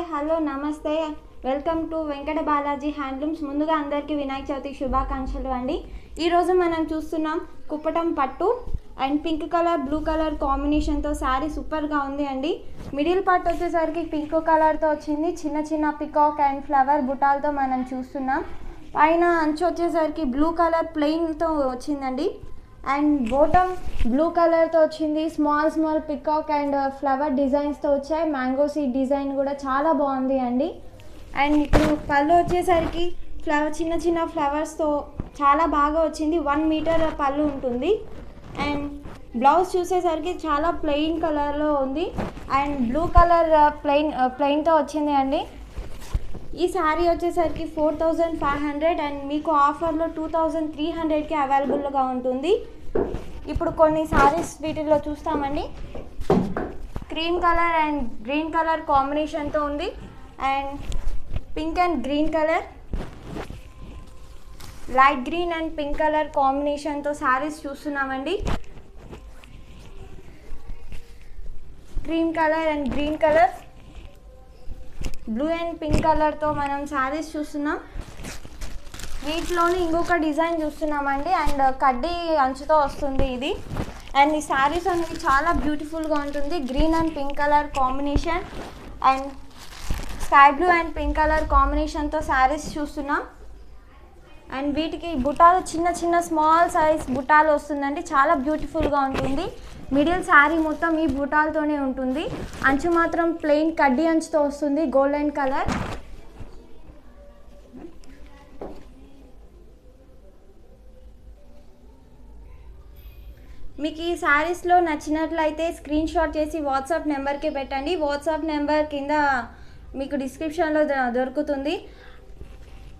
Hi hello నమస్తే. Welcome to Venkata Balaji handlooms. ముందుగా అందరికీ వినాయక చవితి శుభాకాంక్షలు అండి. ఈరోజు మనం చూస్తున్నాం కుప్పటం పట్టు and pink colour blue colour కాంబినేషన్తో శారీ సూపర్గా ఉంది అండి. మిడిల్ పార్ట్ వచ్చేసరికి పింక్ కలర్తో వచ్చింది. చిన్న చిన్న పికాక్ అండ్ ఫ్లవర్ బుటాలతో మనం చూస్తున్నాం. పైన అంచు వచ్చేసరికి బ్లూ కలర్ ప్లెయిన్తో వచ్చిందండి. అండ్ బోటమ్ బ్లూ కలర్తో వచ్చింది. Small small peacock and flower డిజైన్స్తో వచ్చాయి. మ్యాంగో సీడ్ డిజైన్ కూడా చాలా బాగుంది అండి. అండ్ ఇప్పుడు పళ్ళు వచ్చేసరికి ఫ్లవర్ చిన్న చిన్న ఫ్లవర్స్తో చాలా బాగా వచ్చింది. వన్ మీటర్ పళ్ళు ఉంటుంది. అండ్ బ్లౌజ్ చూసేసరికి చాలా ప్లెయిన్ కలర్లో ఉంది. అండ్ బ్లూ కలర్ ప్లెయిన్ ప్లెయిన్తో వచ్చింది అండి. ఈ శారీ వచ్చేసరికి four thousand five hundred and మీకు ఆఫర్లో టూ థౌజండ్ త్రీ హండ్రెడ్కి అవైలబుల్గా ఉంటుంది. ఇప్పుడు కొన్ని శారీస్ వీటిల్లో చూస్తామండి. Cream colour and green colour కాంబినేషన్తో ఉంది. And pink and green colour. Light green and pink colour కాంబినేషన్తో శారీస్ చూస్తున్నామండి. Cream colour and green colour. Blue and pink కలర్తో మనం శారీస్ చూస్తున్నాం. వీటిలోనే ఇంకొక డిజైన్ చూస్తున్నామండి. అండ్ uh, కడ్డీ అంచుతో వస్తుంది ఇది. అండ్ ఈ శారీస్ అనేది చాలా బ్యూటిఫుల్గా ఉంటుంది. Green and pink colour combination and sky blue and pink colour కాంబినేషన్తో శారీస్ చూస్తున్నాం. అండ్ వీటికి బుటాలు చిన్న చిన్న స్మాల్ సైజ్ బుటాలు వస్తుందండి. చాలా బ్యూటిఫుల్గా ఉంటుంది. మిడిల్ శారీ మొత్తం ఈ బుటాలతోనే ఉంటుంది. అంచు మాత్రం ప్లెయిన్ కడ్డీ అంచుతో వస్తుంది. గోల్డెన్ కలర్ మీకు ఈ శారీస్లో నచ్చినట్లయితే స్క్రీన్ షాట్ చేసి వాట్సాప్ నెంబర్కి పెట్టండి. వాట్సాప్ నెంబర్ కింద మీకు డిస్క్రిప్షన్లో దొ- దొరుకుతుంది.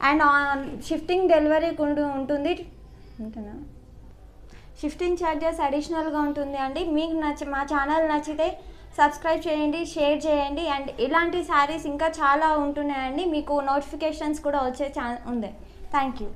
అండ్ ఆన్ షిఫ్టింగ్ డెలివరీ ఉంటు ఉంటుంది. ఉంటుందా షిఫ్టింగ్ ఛార్జెస్ అడిషనల్గా ఉంటుంది అండి. మీకు నచ్చ మా ఛానల్ నచ్చితే సబ్స్క్రైబ్ చేయండి షేర్ చేయండి. అండ్ ఇలాంటి శారీస్ ఇంకా చాలా ఉంటున్నాయండి. మీకు నోటిఫికేషన్స్ కూడా వచ్చే ఛా ఉంది. Thank you.